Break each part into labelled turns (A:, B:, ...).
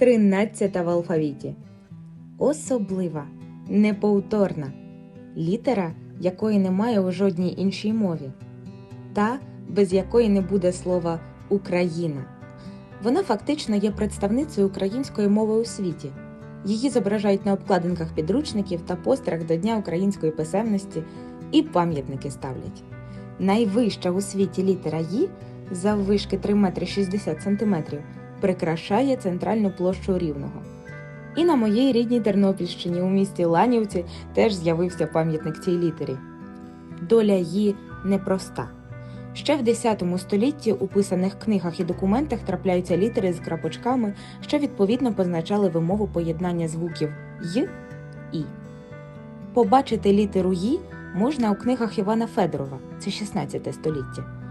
A: тринадцята в алфавіті. Особлива, неповторна, літера, якої немає у жодній іншій мові, та, без якої не буде слова Україна. Вона фактично є представницею української мови у світі. Її зображають на обкладинках підручників та постерах до Дня української писемності і пам'ятники ставлять. Найвища у світі літера «Ї» заввишки 3 метри 60 сантиметрів прикрашає центральну площу Рівного. І на моїй рідній Тернопільщині у місті Ланівці теж з'явився пам'ятник цій літері. Доля її непроста. Ще в X столітті у писаних книгах і документах трапляються літери з крапочками, що відповідно позначали вимову поєднання звуків й і. Побачити літеру «ї» можна у книгах Івана Федорова, це 16 століття.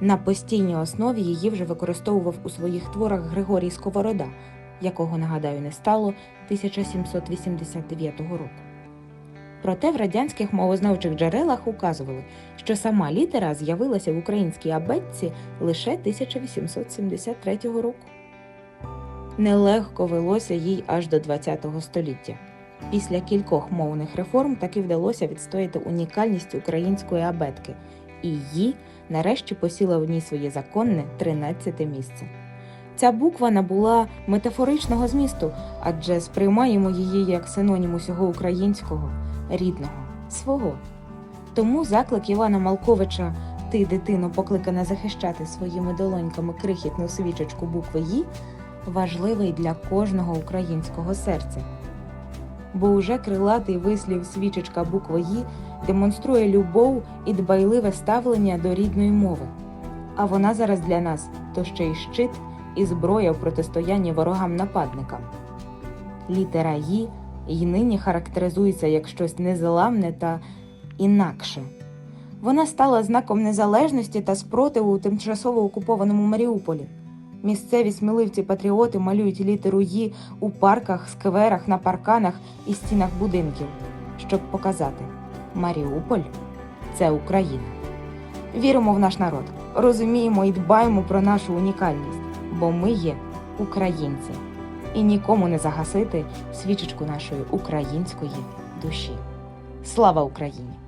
A: На постійній основі її вже використовував у своїх творах Григорій Сковорода, якого, нагадаю, не стало 1789 року. Проте в радянських мовознавчих джерелах указували, що сама літера з'явилася в українській абетці лише 1873 року. Нелегко велося їй аж до ХХ століття. Після кількох мовних реформ таки вдалося відстояти унікальність української абетки, і її нарешті посіла в ній своє законне 13 місце. Ця буква набула метафоричного змісту, адже сприймаємо її як синонім усього українського, рідного, свого. Тому заклик Івана Малковича Ти, дитино, покликана захищати своїми долоньками крихітну свічечку букви «Ї» важливий для кожного українського серця. Бо уже крилатий вислів свічечка букви «Ї» демонструє любов і дбайливе ставлення до рідної мови. А вона зараз для нас то ще й щит і зброя в протистоянні ворогам-нападникам. Літера «Ї» й нині характеризується як щось незламне та інакше. Вона стала знаком незалежності та спротиву у тимчасово окупованому Маріуполі. Місцеві сміливці-патріоти малюють літеру «Ї» у парках, скверах, на парканах і стінах будинків, щоб показати Маріуполь це Україна. Віримо в наш народ, розуміємо і дбаємо про нашу унікальність, бо ми є українці. І нікому не загасити свічечку нашої української душі. Слава Україні!